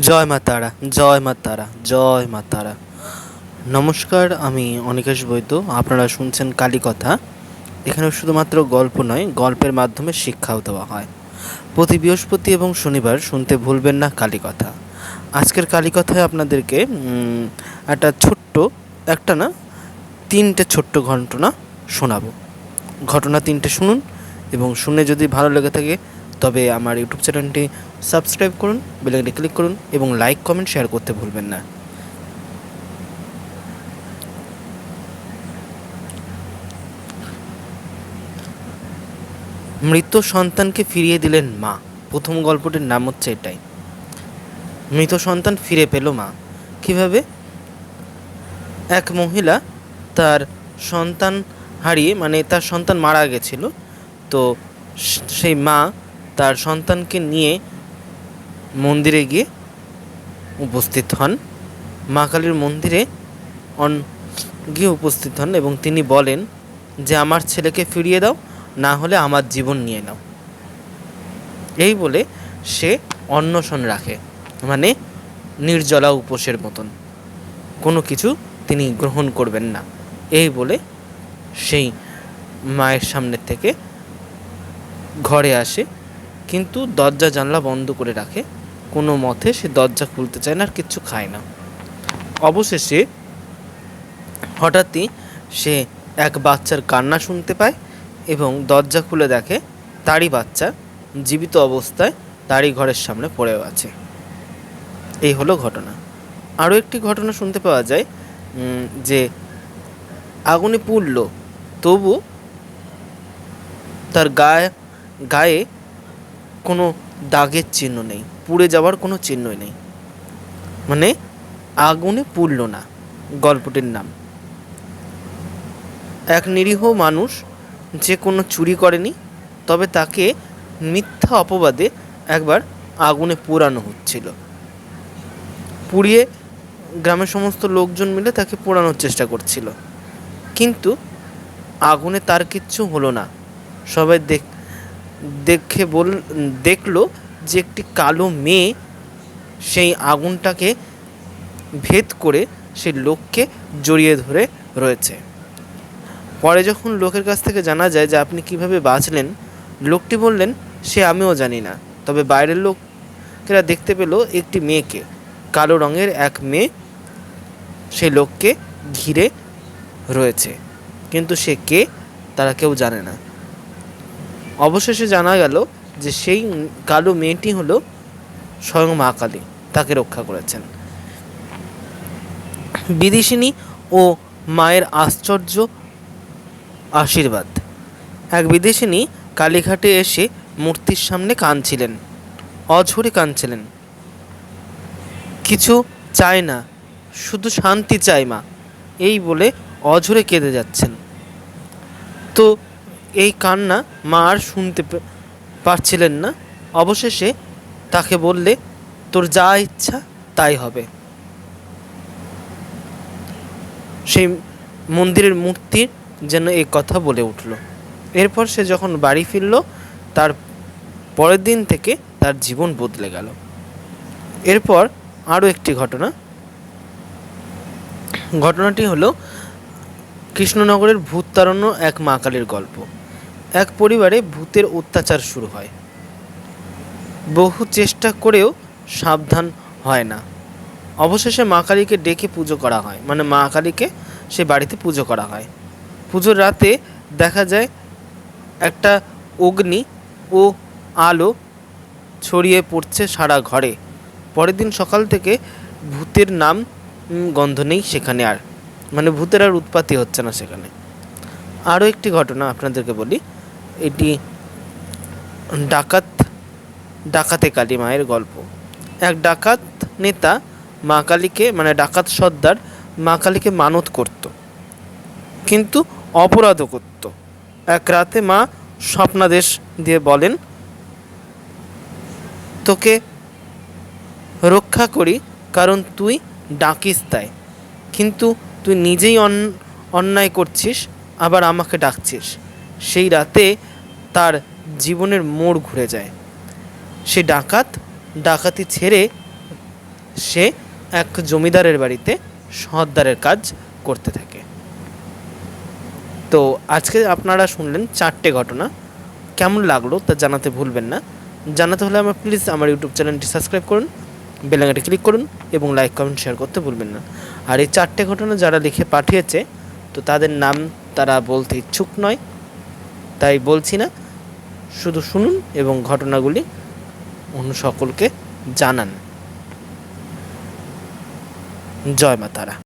জয় মা তারা, জয় মা তারা, জয় মা তারা। নমস্কার, আমি অনিকেশ বৈদ্য, আপনারা শুনছেন কালীকথা এখানে শুধুমাত্র গল্প নয়, গল্পের মাধ্যমে শিক্ষাও দেওয়া হয়। প্রতি বৃহস্পতি এবং শনিবার শুনতে ভুলবেন না কালী কথা। আজকের কালীকথায় আপনাদেরকে একটা ছোট্ট, একটা না, তিনটে ছোট্ট ঘটনা শোনাবো। ঘটনা তিনটে শুনুন এবং শুনে যদি ভালো লেগে থাকে তবে আমার ইউটিউব চ্যানেলটি সাবস্ক্রাইব করুন বেলাইকনে ক্লিক করুন এবং লাইক, কমেন্ট, শেয়ার করতে ভুলবেন না। মৃত সন্তানকে ফিরিয়ে দিলেন মা। প্রথম গল্পটির নাম হচ্ছে এটাই। মৃত সন্তান ফিরে পেল মা। কীভাবে? এক মহিলা তার সন্তান হারিয়ে মানে তার সন্তান মারা গেছিল। তো সেই মা তার সন্তানকে নিয়ে মন্দিরে গিয়ে উপস্থিত হন। মা কালীর মন্দিরে অন, গিয়ে উপস্থিত হন এবং তিনি বলেন যে, আমার ছেলেকে ফিরিয়ে দাও, না হলে আমার জীবন নিয়ে নাও। এই বলে সে অন্নশন রাখে মানে নির্জলা উপোসের মতন। কোনো কিছু তিনি গ্রহণ করবেন না। এই বলে সেই মায়ের সামনে থেকে ঘরে আসে কিন্তু দরজা জানলা বন্ধ করে রাখে। কোনো মতে সে দরজা খুলতে চায় না আর কিচ্ছু খায় না। অবশেষে হঠাৎই সে এক বাচ্চার কান্না শুনতে পায় এবং দরজা খুলে দেখে তারই বাচ্চা জীবিত অবস্থায় তারই ঘরের সামনে পড়েও আছে। এই হলো ঘটনা। আরও একটি ঘটনা শুনতে পাওয়া যায় যে আগুনে পুড়ল, তবু তার গায়ে গায়ে কোনো দাগের চিহ্ন নেই, পুড়ে যাওয়ার কোনো চিহ্নই নেই। মানে আগুনে পুড়ল না, গল্পটির নাম। এক নিরীহ মানুষ যে কোনো চুরি করেনি, তবে তাকে মিথ্যা অপবাদে একবার আগুনে পোড়ানো হচ্ছিল। পুড়িয়ে গ্রামের সমস্ত লোকজন মিলে তাকে পোড়ানোর চেষ্টা করছিল। কিন্তু আগুনে তার কিচ্ছু হলো না। সবাই দেখ দেখে বল, দেখল যে একটি কালো মেয়ে সেই আগুনটাকে ভেদ করে সেই লোককে জড়িয়ে ধরে রয়েছে। পরে যখন লোকের কাছ থেকে জানা যায় যে আপনি কীভাবে বাঁচলেন, লোকটি বললেন, সে আমিও জানি না। তবে বাইরের লোকেরা দেখতে পেল একটি মেয়েকে। কালো রঙের এক মেয়ে সেই লোককে ঘিরে রয়েছে। কিন্তু সে কে, তারা কেউ জানে না। অবশেষে জানা গেল যে সেই কালো মেয়েটি হলো স্বয়ং মা কালী, তাকে রক্ষা করেছেন। বিদেশিনী ও মায়ের আশ্চর্য আশীর্বাদ। এক বিদেশিনী কালীঘাটে এসে মূর্তির সামনে কাঁদছিলেন, অঝরে কাঁদছিলেন। কিছু চায় না, শুধু শান্তি চায় মা, এই বলে অঝরে কেঁদে যাচ্ছেন। তো এই কান্না মা আর শুনতে পারছিলেন না। অবশেষে তাকে বললে, তোর যা ইচ্ছা তাই হবে। সেই মন্দিরের মূর্তির যেন এই কথা বলে উঠল। এরপর সে যখন বাড়ি ফিরল, তার পরের দিন থেকে তার জীবন বদলে গেল। এরপর আরও একটি ঘটনা। ঘটনাটি হলো কৃষ্ণনগরের ভূত তাড়ানো এক মা কালীর গল্প। এক পরিবারে ভূতের অত্যাচার শুরু হয়। বহু চেষ্টা করেও সাবধান হয় না। অবশেষে মা কালীকে ডেকে পুজো করা হয়। মানে মা কালীকে সে বাড়িতে পুজো করা হয়। পুজোর রাতে দেখা যায় একটা অগ্নি ও আলো ছড়িয়ে পড়ছে সারা ঘরে। পরের দিন সকাল থেকে ভূতের নাম গন্ধ নেই সেখানে আর। মানে ভূতের আর উৎপাতি হচ্ছে না সেখানে। আরও একটি ঘটনা আপনাদেরকে বলি। এটি ডাকাত, ডাকাতে কালী মায়ের গল্প। এক ডাকাত নেতা মা কালীকে মানে ডাকাত সর্দার, মা কালীকে মানত করত, কিন্তু অপরাধও করত। এক রাতে মা স্বপ্নাদেশ দিয়ে বলেন, তোকে রক্ষা করি, কারণ তুই ডাকিস তাই। কিন্তু তুই নিজেই অন- অন্যায় করছিস, আবার আমাকে ডাকছিস। সেই রাতে তার জীবনের মোড় ঘুরে যায়। সে ডাকাত, ডাকাতি ছেড়ে সে এক জমিদারের বাড়িতে সর্দারের কাজ করতে থাকে। তো আজকে আপনারা শুনলেন চারটে ঘটনা। কেমন লাগল তা জানাতে ভুলবেন না। জানাতে হলে আমার প্লিজ আমার ইউটিউব চ্যানেলটি সাবস্ক্রাইব করুন বেলাঙ্গাটি ক্লিক করুন এবং লাইক, কমেন্ট, শেয়ার করতে ভুলবেন না। আর এই চারটে ঘটনা যারা লিখে পাঠিয়েছে, তো তাদের নাম তারা বলতে ইচ্ছুক নয়। তাই বলছি না। শুধু শুনুন এবং ঘটনাগুলি অন্য সকলকে জানান। জয় মা তারা।